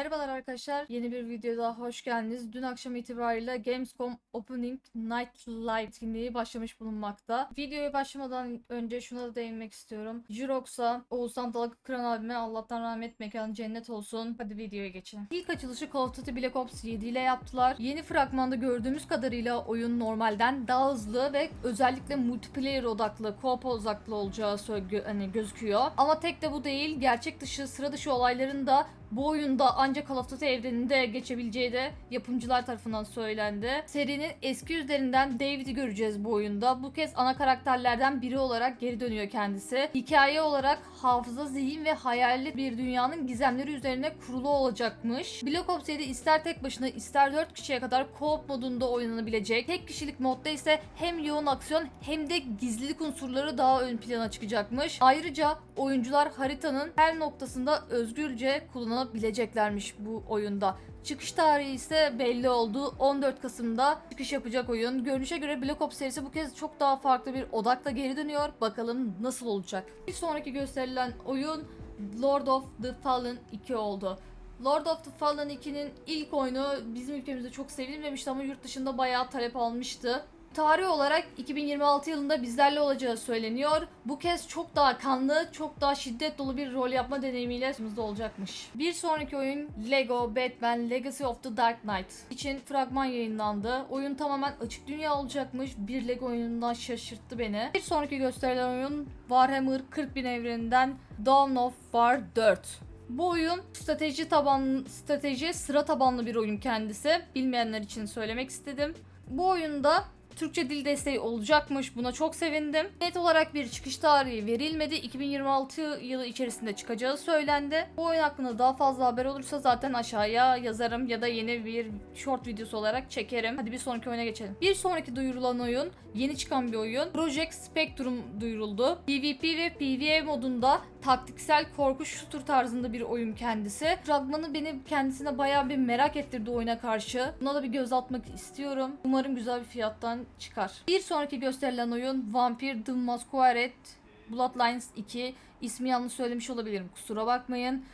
Merhabalar arkadaşlar. Yeni bir videoya daha hoş geldiniz. Dün akşam itibariyle Gamescom Opening Night Live etkinliği başlamış bulunmakta. Videoya başlamadan önce şuna da değinmek istiyorum. Jirox'a, Oğuzhan Dalak Kıran abime Allah'tan rahmet mekanı cennet olsun. Hadi videoya geçelim. İlk açılışı Call of Duty Black Ops 7 ile yaptılar. Yeni fragmanda gördüğümüz kadarıyla oyun normalden daha hızlı ve özellikle multiplayer odaklı, co-op odaklı olacağı hani gözüküyor. Ama tek de bu değil. Gerçek dışı, sıra dışı olayların da bu oyunda ancak Call of Duty evreninde geçebileceği de yapımcılar tarafından söylendi. Serinin eski yüzlerinden David'i göreceğiz bu oyunda. Bu kez ana karakterlerden biri olarak geri dönüyor kendisi. Hikaye olarak hafıza, zihin ve hayali bir dünyanın gizemleri üzerine kurulu olacakmış. Black Ops 7 ister tek başına ister 4 kişiye kadar co-op modunda oynanabilecek. Tek kişilik modda ise hem yoğun aksiyon hem de gizlilik unsurları daha ön plana çıkacakmış. Ayrıca oyuncular haritanın her noktasında özgürce kullanabileceklermiş bu oyunda. Çıkış tarihi ise belli oldu. 14 Kasım'da çıkış yapacak oyun. Görünüşe göre Black Ops serisi bu kez çok daha farklı bir odakla geri dönüyor. Bakalım nasıl olacak. Bir sonraki gösterilen oyun Lord of the Fallen 2 oldu. Lord of the Fallen 2'nin ilk oyunu bizim ülkemizde çok sevilmemişti ama yurt dışında bayağı talep almıştı. Tarih olarak 2026 yılında bizlerle olacağı söyleniyor. Bu kez çok daha kanlı, çok daha şiddet dolu bir rol yapma deneyimiyle karşımızda olacakmış. Bir sonraki oyun Lego Batman Legacy of the Dark Knight için fragman yayınlandı. Oyun tamamen açık dünya olacakmış. Bir Lego oyunundan şaşırttı beni. Bir sonraki gösterilen oyun Warhammer 40.000 evreninden Dawn of War 4. Bu oyun strateji tabanlı, strateji sıra tabanlı bir oyun kendisi. Bilmeyenler için söylemek istedim. Bu oyunda Türkçe dil desteği olacakmış. Buna çok sevindim. Net olarak bir çıkış tarihi verilmedi. 2026 yılı içerisinde çıkacağı söylendi. Bu oyun hakkında daha fazla haber olursa zaten aşağıya yazarım ya da yeni bir short videosu olarak çekerim. Hadi bir sonraki oyuna geçelim. Bir sonraki duyurulan oyun yeni çıkan bir oyun. Project Spectrum duyuruldu. PvP ve PvE modunda taktiksel korku shooter tarzında bir oyun kendisi. Fragmanı beni kendisine bayağı bir merak ettirdi oyuna karşı. Buna da bir göz atmak istiyorum. Umarım güzel bir fiyattan çıkar. Bir sonraki gösterilen oyun Vampire The Masquerade Bloodlines 2. İsmi yanlış söylemiş olabilirim. Kusura bakmayın.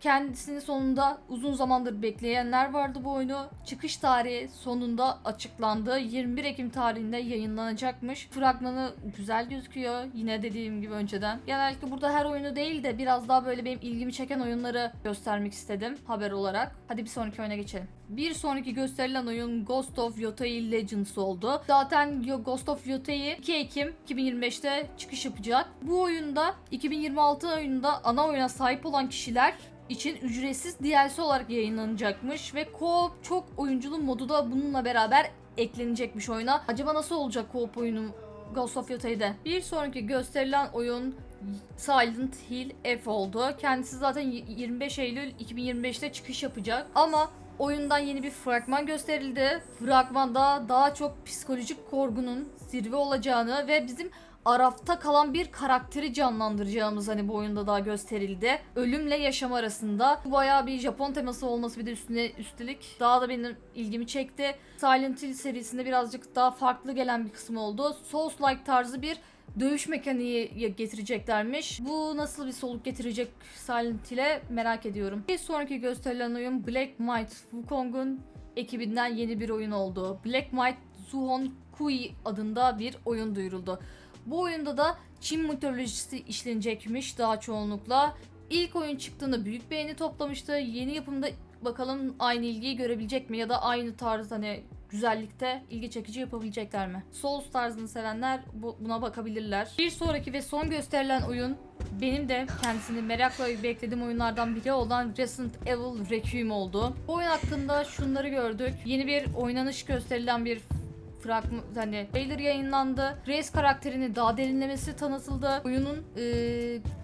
Kendisini sonunda uzun zamandır bekleyenler vardı bu oyunu. Çıkış tarihi sonunda açıklandı. 21 Ekim tarihinde yayınlanacakmış. Fragmanı güzel gözüküyor. Yine dediğim gibi önceden. Genellikle burada her oyunu değil de biraz daha böyle benim ilgimi çeken oyunları göstermek istedim haber olarak. Hadi bir sonraki oyuna geçelim. Bir sonraki gösterilen oyun Ghost of Yotei Legends oldu. Zaten Ghost of Yotei 2 Ekim 2025'te çıkış yapacak. Bu oyunda 2026 oyunda ana oyuna sahip olan kişiler için ücretsiz DLC olarak yayınlanacakmış ve co-op çok oyunculu modu da bununla beraber eklenecekmiş oyuna. Acaba nasıl olacak co-op oyunu Ghost of Yotei'de? Bir sonraki gösterilen oyun Silent Hill F oldu. Kendisi zaten y- 25 Eylül 2025'te çıkış yapacak. Ama oyundan yeni bir fragman gösterildi. Fragmanda daha çok psikolojik korgunun zirve olacağını ve bizim arafta kalan bir karakteri canlandıracağımız hani bu oyunda daha gösterildi. Ölümle yaşam arasında. Bayağı bir Japon teması olması bir de üstüne üstelik daha da benim ilgimi çekti. Silent Hill serisinde birazcık daha farklı gelen bir kısmı oldu. Souls-like tarzı bir dövüş mekaniği getireceklermiş. Bu nasıl bir soluk getirecek Silent Hill'e merak ediyorum. Bir sonraki gösterilen oyun Black Might Wukong'un ekibinden yeni bir oyun oldu. Black Might Suhon Kui adında bir oyun duyuruldu. Bu oyunda da Çin mitolojisi işlenecekmiş daha çoğunlukla. İlk oyun çıktığında büyük beğeni toplamıştı. Yeni yapımda bakalım aynı ilgiyi görebilecek mi ya da aynı tarz hani güzellikte ilgi çekici yapabilecekler mi? Souls tarzını sevenler bu- buna bakabilirler. Bir sonraki ve son gösterilen oyun benim de kendisini merakla beklediğim oyunlardan biri olan Resident Evil Requiem oldu. Bu oyun hakkında şunları gördük. Yeni bir oynanış gösterilen bir fragman hani trailer yayınlandı. Grace karakterini daha derinlemesi tanıtıldı. Oyunun e,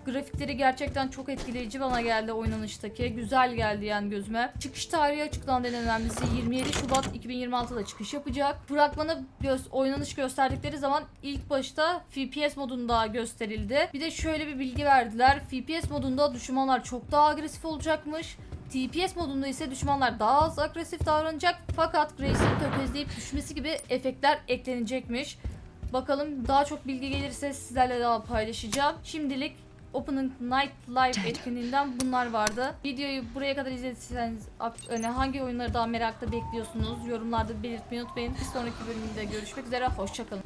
grafikleri gerçekten çok etkileyici bana geldi oynanıştaki. Güzel geldi yani gözüme. Çıkış tarihi açıklandı en önemlisi. 27 Şubat 2026'da çıkış yapacak. Fragmanı göz, oynanış gösterdikleri zaman ilk başta FPS modunda gösterildi. Bir de şöyle bir bilgi verdiler. FPS modunda düşmanlar çok daha agresif olacakmış. TPS modunda ise düşmanlar daha az agresif davranacak fakat Grace'in tökezleyip düşmesi gibi efektler eklenecekmiş. Bakalım daha çok bilgi gelirse sizlerle daha paylaşacağım. Şimdilik Opening Night Live etkinliğinden bunlar vardı. Videoyu buraya kadar izlediyseniz hani hangi oyunları daha merakla bekliyorsunuz yorumlarda belirtmeyi unutmayın. Bir sonraki bölümde görüşmek üzere. Hoşçakalın.